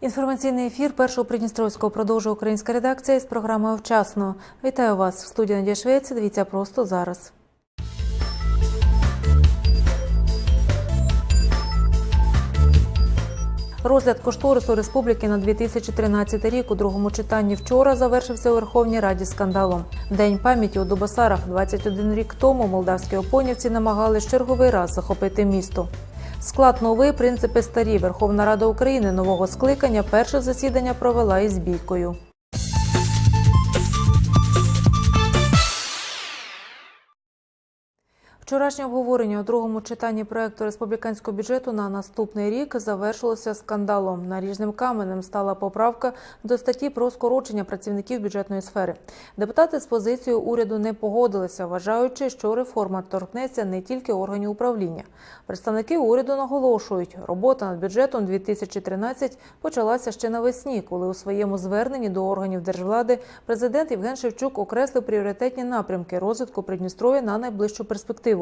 Інформаційний ефір першого Придністровського продовжує українська редакція з програмою «Вчасно». Вітаю вас в студії Надія Швець. Дивіться просто зараз. Розгляд кошторису республіки на 2013 рік у другому читанні вчора завершився у Верховній Раді скандалом. День пам'яті у Дубасарах 21 рік тому молдавські опонівці намагались черговий раз захопити місто. Склад новий, принципи старі. Верховна Рада України нового скликання перше засідання провела із бійкою. Вчорашнє обговорення у другому читанні проекту республіканського бюджету на наступний рік завершилося скандалом. Наріжним каменем стала поправка до статті про скорочення працівників бюджетної сфери. Депутати з позицією уряду не погодилися, вважаючи, що реформа торкнеться не тільки органів управління. Представники уряду наголошують, робота над бюджетом 2013 почалася ще навесні, коли у своєму зверненні до органів держвлади президент Євген Шевчук окреслив пріоритетні напрямки розвитку Придністров'я на найближчу перспективу.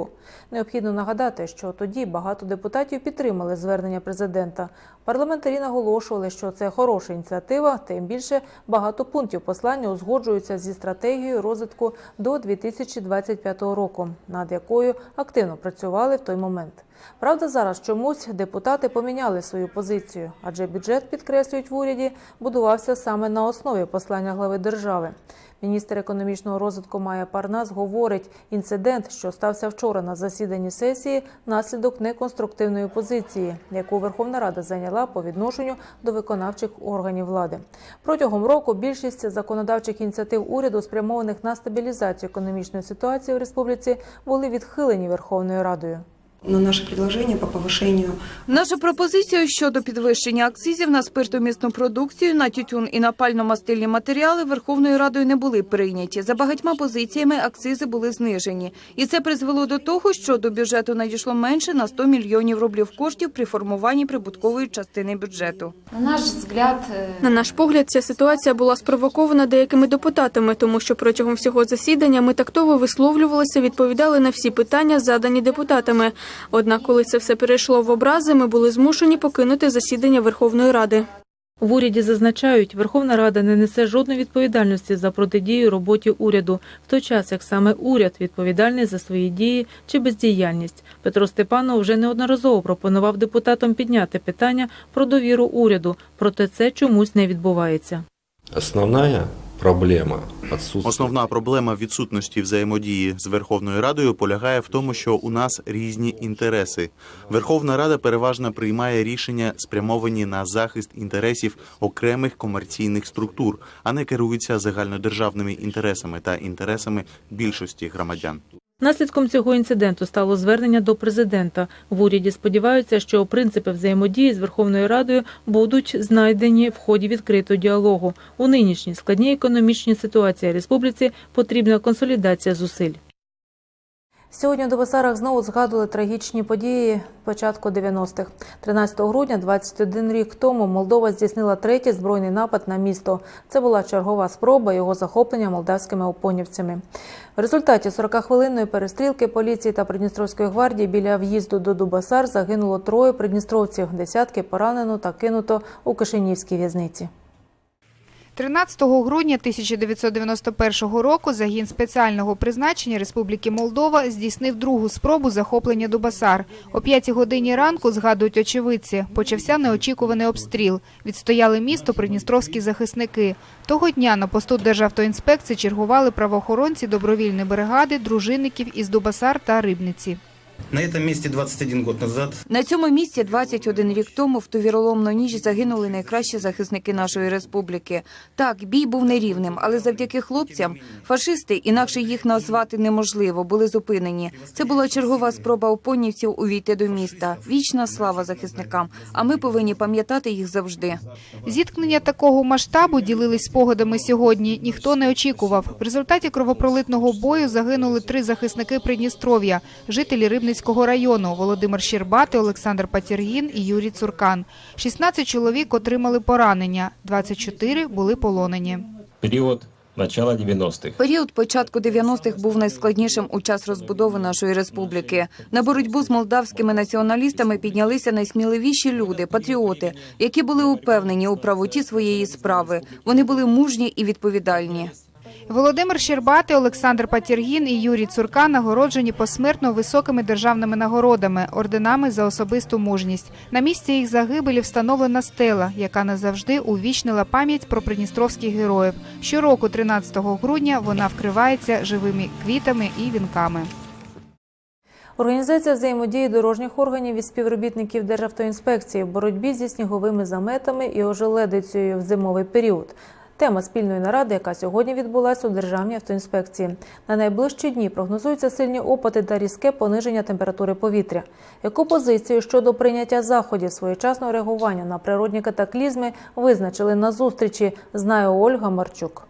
Необхідно нагадати, що тоді багато депутатів підтримали звернення президента. Парламентарі наголошували, що це хороша ініціатива, тим більше багато пунктів послання узгоджуються зі стратегією розвитку до 2025 року, над якою активно працювали в той момент. Правда, зараз чомусь депутати поміняли свою позицію, адже бюджет, підкреслюють в уряді, будувався саме на основі послання глави держави. Міністр економічного розвитку Майя Парнас говорить, інцидент, що стався вчора на засіданні сесії, наслідок неконструктивної позиції, яку Верховна Рада зайняла по відношенню до виконавчих органів влади. Протягом року більшість законодавчих ініціатив уряду, спрямованих на стабілізацію економічної ситуації в республіці, були відхилені Верховною Радою. На наше предложение по повышению Наша пропозиція щодо підвищення акцизів на спиртомісну продукцію, на тютюн і на пально-мастильні матеріали Верховною Радою не були прийняті. За багатьма позиціями акцизи були знижені. І це призвело до того, що до бюджету надійшло менше на 100 мільйонів рублів коштів при формуванні прибуткової частини бюджету. На наш взгляд, е, На наш погляд, ця ситуація була спровокована деякими депутатами, тому що протягом всього засідання ми тактово висловлювалися, відповідали на всі питання, задані депутатами. Однак, коли це все перейшло в образи, ми були змушені покинути засідання Верховної Ради. В уряді зазначають, Верховна Рада не несе жодної відповідальності за протидію роботі уряду, в той час як саме уряд відповідальний за свої дії чи бездіяльність. Петро Степанов вже неодноразово пропонував депутатам підняти питання про довіру уряду, проте це чомусь не відбувається. Основная проблема Основна проблема відсутності взаємодії з Верховною Радою полягає в тому, що у нас різні інтереси. Верховна Рада переважно приймає рішення, спрямовані на захист інтересів окремих комерційних структур, а не керується загальнодержавними інтересами та інтересами більшості громадян. Наслідком цього інциденту стало звернення до президента. В уряді сподіваються, що принципи взаємодії з Верховною Радою будуть знайдені в ході відкритого діалогу. У нинішній складній економічній ситуації республіці потрібна консолідація зусиль. Сьогодні у Дебасарах знову згадували трагічні події початку 90-х. 13 грудня, 21 рік тому, Молдова здійснила третій збройний напад на місто. Це була чергова спроба його захоплення молдавськими опонівцями. В результаті 40-хвилинної перестрілки поліції та Придністровської гвардії біля в'їзду до Дубасар загинуло троє придністровців, десятки поранено та кинуто у Кишинівській в'язниці. 13 грудня 1991 року загін спеціального призначення Республіки Молдова здійснив другу спробу захоплення Дубасар. О 5 годині ранку, згадують очевидці, почався неочікуваний обстріл. Відстояли місто придністровські захисники. Того дня на посту Державтоінспекції чергували правоохоронці добровільної бригади, дружинників із Дубасар та Рибниці. На этом месте 21 год назад На цьому місці 21 рік тому в ту віроломну ніч загинули найкращі захисники нашої республіки. Так, бій був нерівним, але завдяки хлопцям фашисти, інакше їх назвати неможливо, були зупинені. Це була чергова спроба опонівців увійти до міста. Вічна слава захисникам. А ми повинні пам'ятати їх завжди. Зіткнення такого масштабу ділились спогадами сьогодні. Ніхто не очікував. В результаті кровопролитного бою загинули три захисники Придністров'я, жителі Рибницького району Володимир Щербати, Олександр Патіргін і Юрій Цуркан. 16 чоловік отримали поранення, 24 були полонені. период начала 90-х. Період початку 90-х був найскладнішим у час розбудови нашої республіки. На боротьбу з молдавськими націоналістами піднялися найсміливіші люди, патріоти, які були упевнені у правоті своєї справи. Вони були мужні і відповідальні. Володимир Щербатий, Олександр Патіргін і Юрій Цурка нагороджені посмертно високими державними нагородами, орденами за особисту мужність. На місці їх загибелі встановлена стела, яка назавжди увічнила пам'ять про придністровських героїв. Щороку, 13 грудня, вона вкривається живими квітами і вінками. Організація взаємодії дорожніх органів і співробітників Державтоінспекції в боротьбі зі сніговими заметами і ожеледицею в зимовий період. Тема спільної наради, яка сьогодні відбулася у Державній автоінспекції. На найближчі дні прогнозуються сильні опади та різке пониження температури повітря. Яку позицію щодо прийняття заходів своєчасного реагування на природні катаклізми визначили на зустрічі, знає Ольга Марчук.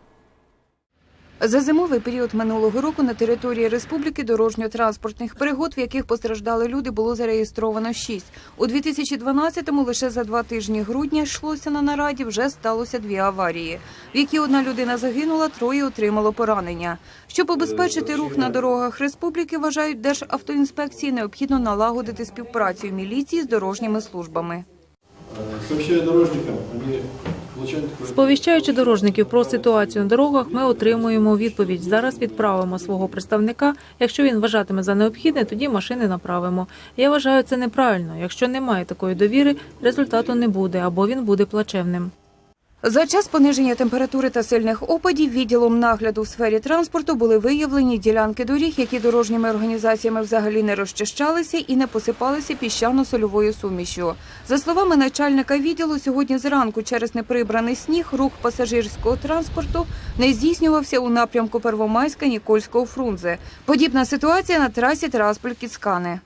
За зимовий період минулого року на території республіки дорожньо-транспортних пригод, в яких постраждали люди, було зареєстровано шість. У 2012-му лише за два тижні грудня йшлося на нараді, вже сталося дві аварії, в які одна людина загинула, троє отримало поранення. Щоб обезпечити рух на дорогах республіки, вважають Державтоінспекції, необхідно налагодити співпрацю міліції з дорожніми службами. Сообщая дорожникам, они получают такое... Сповіщаючи дорожників про ситуацію на дорогах, ми отримуємо відповідь. Зараз відправимо свого представника. Якщо він вважатиме за необхідне, тоді машини направимо. Я вважаю це неправильно. Якщо немає такої довіри, результату не буде або він буде плачевним. За час пониження температури та сильних опадів відділом нагляду в сфері транспорту були виявлені ділянки доріг, які дорожніми організаціями взагалі не розчищалися і не посипалися піщано-сольовою сумішю. За словами начальника відділу, сьогодні зранку через неприбраний сніг рух пасажирського транспорту не здійснювався у напрямку Первомайська Нікольського Фрунзе. Подібна ситуація на трасі Тирасполь-Кіцкани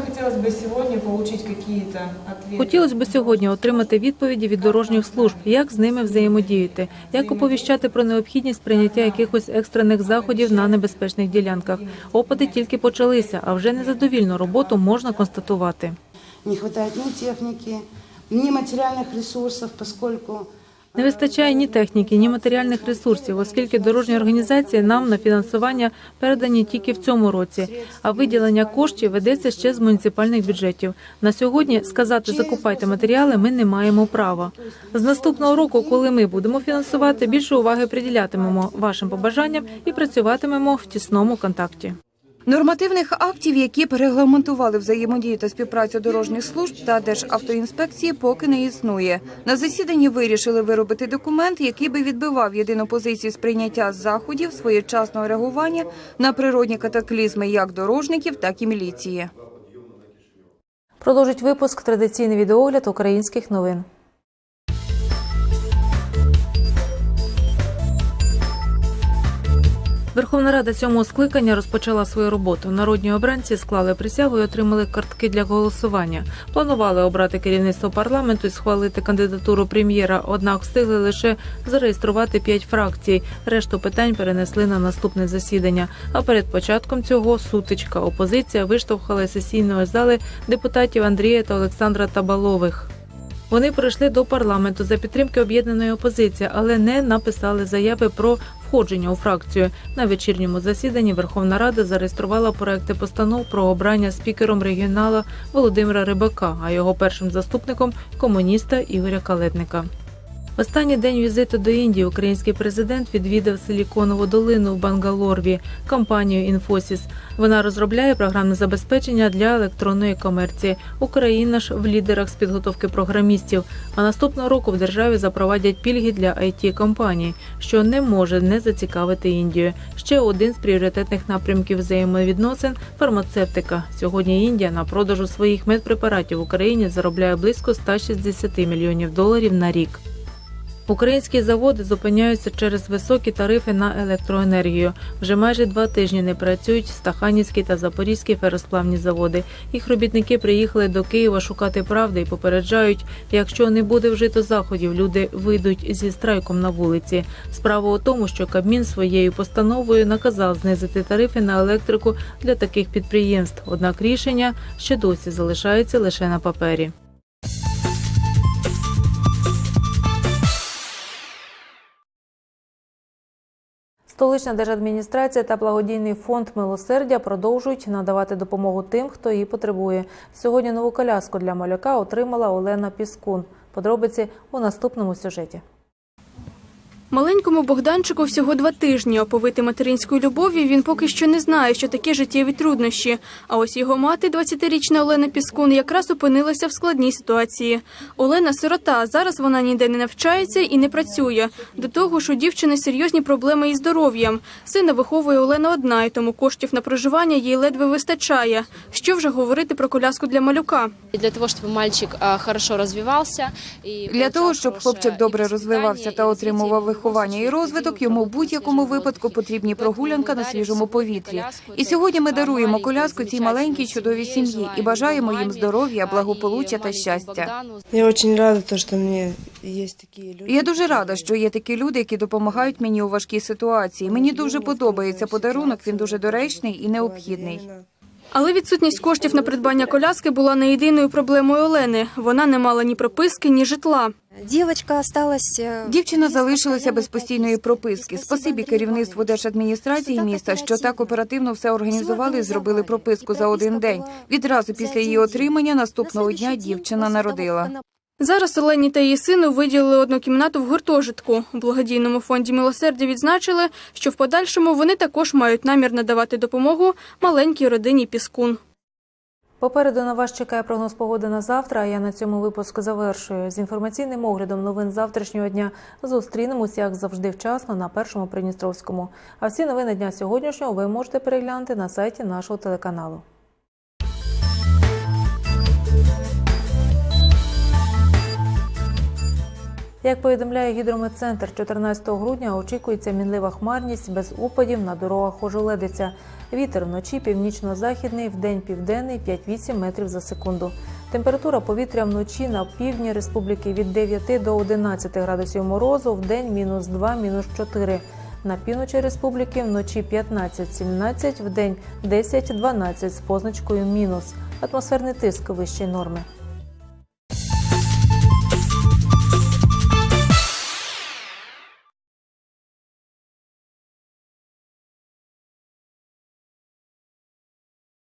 Хотелось бы сегодня получить какие-то ответы. Хотілося б сьогодні отримати відповіді від дорожніх служб, як з ними взаємодіяти, як оповіщати про необхідність прийняття якихось екстрених заходів на небезпечних ділянках. Опади тільки почалися, а вже незадовільну роботу можна констатувати. Не хватает ни техники, ни материальных ресурсов, поскольку не вистачає ні техніки, ні матеріальних ресурсів, оскільки дорожні організації нам на фінансування передані тільки в цьому році. А виділення коштів ведеться ще з муніципальних бюджетів. На сьогодні сказати закупайте матеріали ми не маємо права. З наступного року, коли ми будемо фінансувати, більше уваги приділятимемо вашим побажанням і працюватимемо в тісному контакті. Нормативних актів, які б регламентували взаємодію та співпрацю дорожніх служб та Державтоінспекції, поки не існує. На засіданні вирішили виробити документ, який би відбивав єдину позицію сприйняття заходів своєчасного реагування на природні катаклізми як дорожників, так і міліції. Продовжить випуск традиційний відеогляд українських новин. Верховна Рада сьомого скликання розпочала свою роботу. Народні обранці склали присягу і отримали картки для голосування. Планували обрати керівництво парламенту і схвалити кандидатуру прем'єра. Однак встигли лише зареєструвати п'ять фракцій. Решту питань перенесли на наступне засідання. А перед початком цього сутичка опозиція виштовхала сесійної зали депутатів Андрія та Олександра Табалових. Вони прийшли до парламенту за підтримки об'єднаної опозиції, але не написали заяви про входження у фракцію. На вечірньому засіданні Верховна Рада зареєструвала проекти постанов про обрання спікером регіонала Володимира Рибака, а його першим заступником комуніста Ігоря Калетника. В Останній день візиту до Індії український президент відвідав Силіконову долину в Бангалорві, компанію Інфосіс. Вона розробляє програмне забезпечення для електронної комерції. Україна ж в лідерах з підготовки програмістів. А наступного року в державі запровадять пільги для it компаній, що не може не зацікавити Індію. Ще один з пріоритетних напрямків взаємовідносин фармацевтика. Сьогодні Індія на продажу своїх медпрепаратів в Україні заробляє близько 160 мільйонів доларів на рік. Українські заводи зупиняються через високі тарифи на електроенергію. Вже майже два тижні не працюють Стаханівські та Запорізькі феросплавні заводи. Їх робітники приїхали до Києва шукати правди і попереджають, якщо не буде вжито заходів, люди вийдуть зі страйком на вулиці. Справа у тому, що Кабмін своєю постановою наказав знизити тарифи на електрику для таких підприємств. Однак рішення ще досі залишається лише на папері. Столична держадміністрація та благодійний фонд милосердя продовжують надавати допомогу тим, хто її потребує. Сьогодні нову коляску для малюка отримала Олена Піскун. Подробиці у наступному сюжеті. Маленькому Богданчику всього два тижні. Оповити материнською любов'ю він поки що не знає, що таке життєві труднощі. А ось його мати, 20-річна Олена Піскун, якраз опинилася в складній ситуації. Олена сирота. Зараз вона ніде не навчається і не працює. До того ж, у дівчини серйозні проблеми із здоров'ям. Сина виховує Олена одна, і тому коштів на проживання їй ледве вистачає. Що вже говорити про коляску для малюка? Для того, чтобы мальчик хорошо развивался. И Для того, щоб хлопчик добре розвивався та отримував развитие, виховання і розвиток, йому в будь-якому випадку потрібні прогулянка на свіжому повітрі. І сьогодні ми даруємо коляску цій маленькій чудовій сім'ї і бажаємо їм здоров'я, благополуччя та щастя. Я очень рада, что мне есть такие люди. Я дуже рада, що є такі люди, які допомагають мені у важкій ситуації. Мені дуже подобається подарунок. Він дуже доречний і необхідний. Але відсутність коштів на придбання коляски була не єдиною проблемою Олени. Вона не мала ні прописки, ні житла. Девочка осталась... э, Дівчина залишилася без постійної прописки. Спасибі керівництву держадміністрації міста, що так оперативно все організували і зробили прописку за один день. Відразу після її отримання наступного дня дівчина народила. Зараз Олені та її сину виділили одну кімнату в гуртожитку. У благодійному фонді милосердя відзначили, що в подальшому вони також мають намір надавати допомогу маленькій родині Піскун. Попереду на вас чекає прогноз погоди на завтра. А я на цьому випуск завершую. З інформаційним оглядом новин завтрашнього дня зустрінемось, як завжди, вчасно на першому Придністровському. А всі новини дня сьогоднішнього ви можете переглянути на сайті нашого телеканалу. Як повідомляє гідрометцентр, 14 грудня очікується мінлива хмарність без опадів на дорогах ожеледиця. Вітер вночі північно-західний, вдень південний 5-8 метрів за секунду. Температура повітря вночі на півдні республіки від 9 до 11 градусів морозу, вдень мінус 2, мінус 4. На півночі республіки вночі 15-17, вдень 10-12 з позначкою мінус. Атмосферний тиск вищої норми.